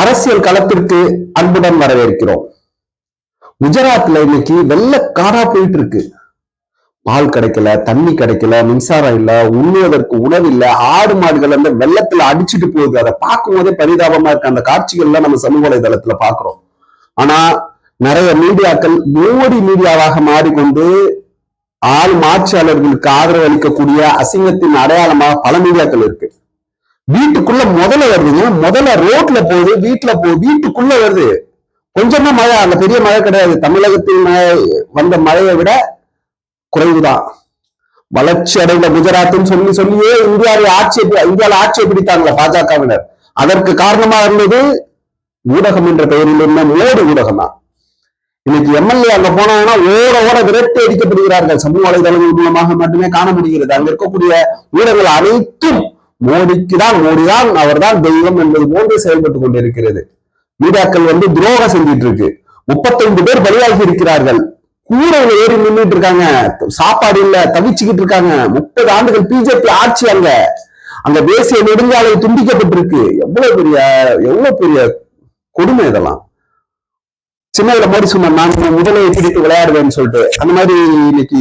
அரசியல் களத்திற்கு அன்புடன் வரவேற்கிறோம். குஜராத்ல இன்னைக்கு வெள்ள காடா போயிட்டு இருக்கு பால் கிடைக்கல தண்ணி கிடைக்கல மின்சாரம் இல்ல உண்ணுவதற்கு உணவு இல்ல ஆடு மாடுகள் அந்த வெள்ளத்துல அடிச்சுட்டு போகுது. அதை பார்க்கும் போதே பரிதாபமா இருக்கு. அந்த காட்சிகள்லாம் நம்ம சமூக வலைதளத்துல பாக்குறோம் ஆனா நிறைய மீடியாக்கள் மோடி மீடியாவாக மாறிக்கொண்டு ஆள் மாட்சியாளர்களுக்கு ஆதரவு அளிக்கக்கூடிய அசிங்கத்தின் அடையாளமாக பல மீடியாக்கள் இருக்கு. வீட்டுக்குள்ள முதல்ல வருதுங்க. முதல்ல ரோட்ல போகுது வீட்டுல போகுது வீட்டுக்குள்ள வருது. கொஞ்சமா மழை அந்த பெரிய மழை கிடையாது. தமிழகத்தில் மழை வந்த மழையை விட குறைவுதான். வளர்ச்சி அடைந்த குஜராத்னு சொல்லி சொல்லியே இந்தியாவில் ஆட்சி இந்தியாவில் ஆட்சியை பிடித்தாங்களே பாஜகவினர்? அதற்கு காரணமா இருந்தது ஊடகம் என்ற பெயரில் இருந்த மோடி ஊடகம் தான் இன்னைக்கு எம்எல்ஏ அங்க போனாங்கன்னா ஓட ஓட விரட்டி அடிக்கப்படுகிறார்கள். சமூக வலைதளங்கள் மூலமாக மட்டுமே காண முடிகிறது. அங்க இருக்கக்கூடிய ஊடகங்கள் அனைத்தும் மோடிக்கு தான் மோடி தான் அவர்தான் தெய்வம் என்பது போன்று செயல்பட்டு கொண்டிருக்கிறது. மீடியாக்கள் வந்து துரோகம் செஞ்சிட்டு இருக்கு முப்பத்தைந்து பேர் பலியாகி இருக்கிறார்கள். கூரையில ஏறி நின்றுட்டு இருக்காங்க. சாப்பாடு இல்ல தவிச்சுக்கிட்டு இருக்காங்க. முப்பது ஆண்டுகள் பிஜேபி ஆட்சி அங்க. அங்க தேசிய நெடுஞ்சாலை துண்டிக்கப்பட்டிருக்கு. எவ்வளவு பெரிய எவ்வளவு பெரிய கொடுமை இதெல்லாம். சின்னதுல மோடி சொன்ன நான் முதலை பிடித்து விளையாடுவேன்னு சொல்லிட்டு. அந்த மாதிரி இன்னைக்கு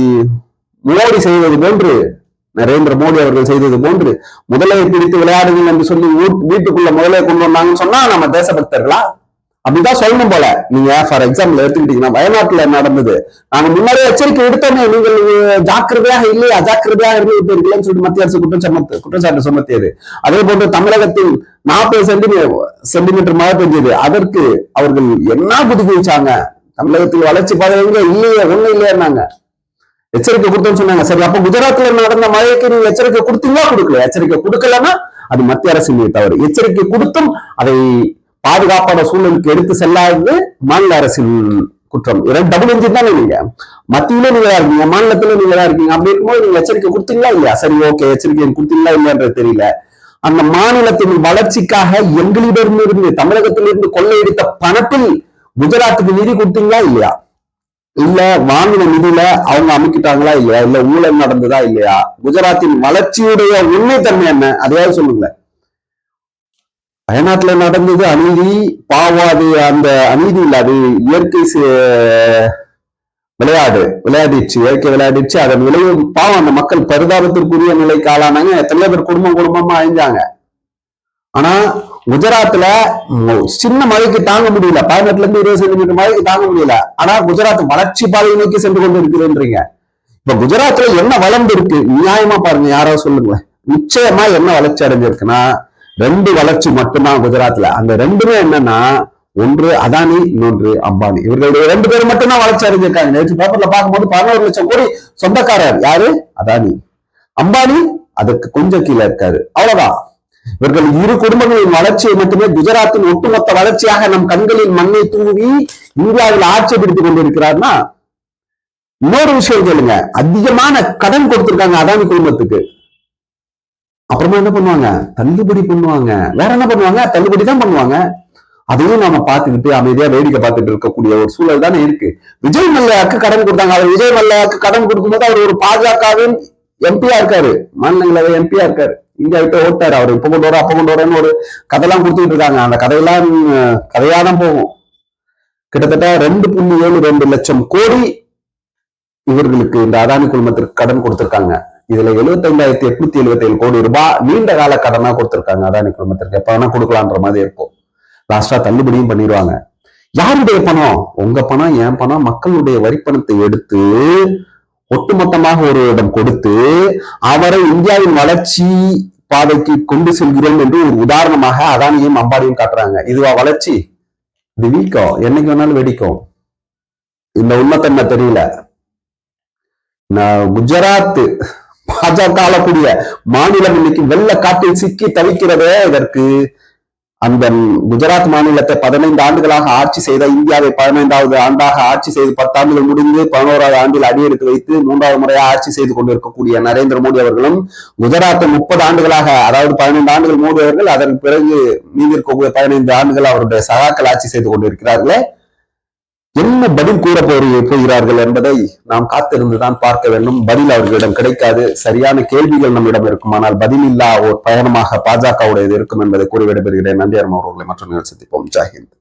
மோடி செய்வது போன்று நரேந்திர மோடி அவர்கள் செய்தது போன்று முதலை பிடித்து விளையாடுங்கள் என்று சொல்லி வீட்டுக்குள்ள முதலை கொண்டு வந்தாங்கன்னு சொன்னா நம்ம தேசபக்தர்களா? அப்படிதான் சொல்லணும் போல. நீங்க ஃபார் எக்ஸாம்பிள் எடுத்துக்கிட்டீங்கன்னா வயநாட்டுல நடந்தது? நாங்க முன்னாடியே எச்சரிக்கை விடுத்தோமே நீங்கள் ஜாக்கிரதையாக இல்லை அஜாக்கிரதையாக இருந்து சொல்லிட்டு மத்திய அரசு குற்றம் சமத்து குற்றச்சாட்டு சுமத்தியது. அதே போன்று தமிழகத்தில் நாற்பது சென்டிமீட்டர் சென்டிமீட்டர் மழை பெஞ்சது. அதற்கு அவர்கள் என்ன புதுக்கி வச்சாங்க? தமிழகத்தில் வளர்ச்சி பாதை எங்க? இல்லையே ஒண்ணு இல்லையாங்க எச்சரிக்கை கொடுத்தோம்னு சொன்னாங்க. சரி அப்ப குஜராத்ல நடந்த மழைக்கு நீங்க எச்சரிக்கை கொடுத்தீங்களா? கொடுக்கல எச்சரிக்கை கொடுக்கலன்னா அது மத்திய அரசின் தவறு. எச்சரிக்கை கொடுத்தும் அதை பாதுகாப்பான சூழலுக்கு எடுத்து செல்லாதது மாநில அரசின் குற்றம். இரண்டு டபுள் இன்ஜின் தானே நீங்க. மத்தியில நீங்க இருக்கீங்க மாநிலத்துல நீங்க இருக்கீங்க. அப்படி இருக்கும்போது நீங்க எச்சரிக்கை கொடுத்தீங்களா இல்லையா? சரி ஓகே எச்சரிக்கை கொடுத்தீங்களா இல்லையான்றது தெரியல. அந்த மாநிலத்தின் வளர்ச்சிக்காக எங்களிடமிருந்து தமிழகத்திலிருந்து கொள்ளையடித்த பணத்தில் குஜராத்துக்கு நிதி கொடுத்தீங்களா இல்லையா? இல்ல வாங்கின நிதியில அவங்க அமைக்கிட்டாங்களா இல்லையா? இல்ல ஊழல் நடந்ததா இல்லையா? குஜராத்தின் வளர்ச்சியுடைய உண்மைத்தன்மை என்ன? அதையாவது சொல்லுங்க வயநாட்டுல நடந்தது அநீதி பாவாது அந்த அநீதி இல்ல அது இயற்கை விளையாடு விளையாடிச்சு இயற்கை விளையாடிச்சு அதன் விளைவு பாவம் அந்த மக்கள் பரிதாபத்திற்குரிய நிலைக்கு ஆளானாங்க. எத்தனையோ பேர் குடும்பம் குடும்பமா அழிஞ்சாங்க. ஆனா குஜராத்ல சின்ன மழைக்கு தாங்க முடியல. பதினெட்டுல இருந்து இருபது சென்டிமீட்டர் மழைக்கு தாங்க முடியல. ஆனா குஜராத் வளர்ச்சி பாதையை நோக்கி சென்று கொண்டு இருக்கிறேன்றீங்க இப்ப குஜராத்ல என்ன வளர்ந்து இருக்கு? நியாயமா பாருங்க யாராவது சொல்லுங்க நிச்சயமா என்ன வளர்ச்சி அடைஞ்சிருக்குன்னா ரெண்டு வளர்ச்சி மட்டும்தான் குஜராத்ல. அந்த ரெண்டுமே என்னன்னா ஒன்று அதானி இன்னொன்று அம்பானி. இவர்களுடைய ரெண்டு பேரும் மட்டும்தான் வளர்ச்சி அடைஞ்சிருக்காங்க. நேற்று பேப்பர்ல பார்க்கும்போது பதினோரு லட்சம் கோடி சொந்தக்காரர் யாரு? அதானி. அம்பானி அதுக்கு கொஞ்சம் கீழே இருக்காரு. அவ்வளவுதான். இவர்கள் இரு குடும்பங்களின் வளர்ச்சியை மட்டுமே குஜராத்தின் ஒட்டுமொத்த வளர்ச்சியாக நம் கண்களில் மண்ணை தூவி இந்தியாவில் ஆட்சி பிடித்துக் கொண்டிருக்கிறார்னா இன்னொரு விஷயம் கேளுங்க. அதிகமான கடன் கொடுத்திருக்காங்க அதானி குடும்பத்துக்கு. அப்புறமா என்ன பண்ணுவாங்க? தள்ளுபடி பண்ணுவாங்க. வேற என்ன பண்ணுவாங்க? தள்ளுபடி தான் பண்ணுவாங்க. அதையும் நாம பார்த்துக்கிட்டு அமைதியா வேடிக்கை பார்த்துட்டு இருக்கக்கூடிய ஒரு சூழல் தானே இருக்கு. விஜய் மல்லையாக்கு கடன் கொடுத்தாங்க. அவர் விஜய் மல்லையாக்கு கடன் கொடுக்கும்போது அவர் ஒரு பாஜகவின் எம்பியா இருக்காரு. மாநிலங்களவை எம்பியா இருக்காரு. இந்தியா விட்டு ஓட்டாரு அவர். இப்ப கொண்டு வர அப்ப கொண்டு வரேன்னு ஒரு கதையெல்லாம் கொடுத்துட்டு இருக்காங்க. அந்த கதையெல்லாம் கதையா தான் போகும். கிட்டத்தட்ட ரெண்டு புள்ளி ஏழு ரெண்டு லட்சம் கோடி இவர்களுக்கு இந்த அதானி குழுமத்திற்கு கடன் கொடுத்திருக்காங்க. இதுல எழுபத்தைந்தாயிரத்தி எட்நூத்தி எழுபத்தி ஏழு கோடி ரூபாய் நீண்ட கால கடனா கொடுத்திருக்காங்க அதானி குழுமத்திற்கு. எப்ப வேணா கொடுக்கலான்ற மாதிரி இருக்கும். லாஸ்டா தள்ளுபடியும் பண்ணிடுவாங்க யாருடைய பணம்? உங்க பணம் என் பணம் மக்களுடைய வரிப்பணத்தை எடுத்து ஒட்டுமொத்தமாக ஒருவரிடம் கொடுத்து அவரை இந்தியாவின் வளர்ச்சி பாதைக்கு கொண்டு செல்கிறோம் என்று ஒரு உதாரணமாக அதானியும் அம்பானியும் காட்டுறாங்க. இதுவா வளர்ச்சி? இது வீக்கம் என்னைக்கு வேணாலும் வெடிக்கும் இந்த உண்மைத்தன்மை தெரியல. குஜராத் பாஜக ஆளக்கூடிய மாநிலம் இன்னைக்கு வெள்ள காட்டில் சிக்கி தவிக்கிறதே இதற்கு அந்த குஜராத் மாநிலத்தை பதினைந்து ஆண்டுகளாக ஆட்சி செய்த இந்தியாவை பதினைந்தாவது ஆண்டாக ஆட்சி செய்து பத்தாண்டுகள் முடிந்து பதினோராவது ஆண்டில் அடியெடுத்து வைத்து மூன்றாவது முறையாக ஆட்சி செய்து கொண்டிருக்கக்கூடிய நரேந்திர மோடி அவர்களும் குஜராத்தை முப்பது ஆண்டுகளாக அதாவது பதினைந்து ஆண்டுகள் மோடி அவர்கள் அதன் பிறகு மீதி இருக்கக்கூடிய பதினைந்து ஆண்டுகள் அவருடைய சகாக்கள் ஆட்சி செய்து கொண்டிருக்கிறார்களே. என்ன பதில் கூற போகிறார்கள் என்பதை நாம் காத்திருந்துதான் பார்க்க வேண்டும். பதில் அவர்களிடம் கிடைக்காது. சரியான கேள்விகள் நம்மிடம் இருக்குமானால் பதில் இல்லா ஒரு பயணமாக பாஜகவுடையது இருக்கும் என்பதை கூறி விடைபெறுகிறேன். நன்றி அவர்களை மற்றும் சந்திப்போம். ஜாஹிந்த்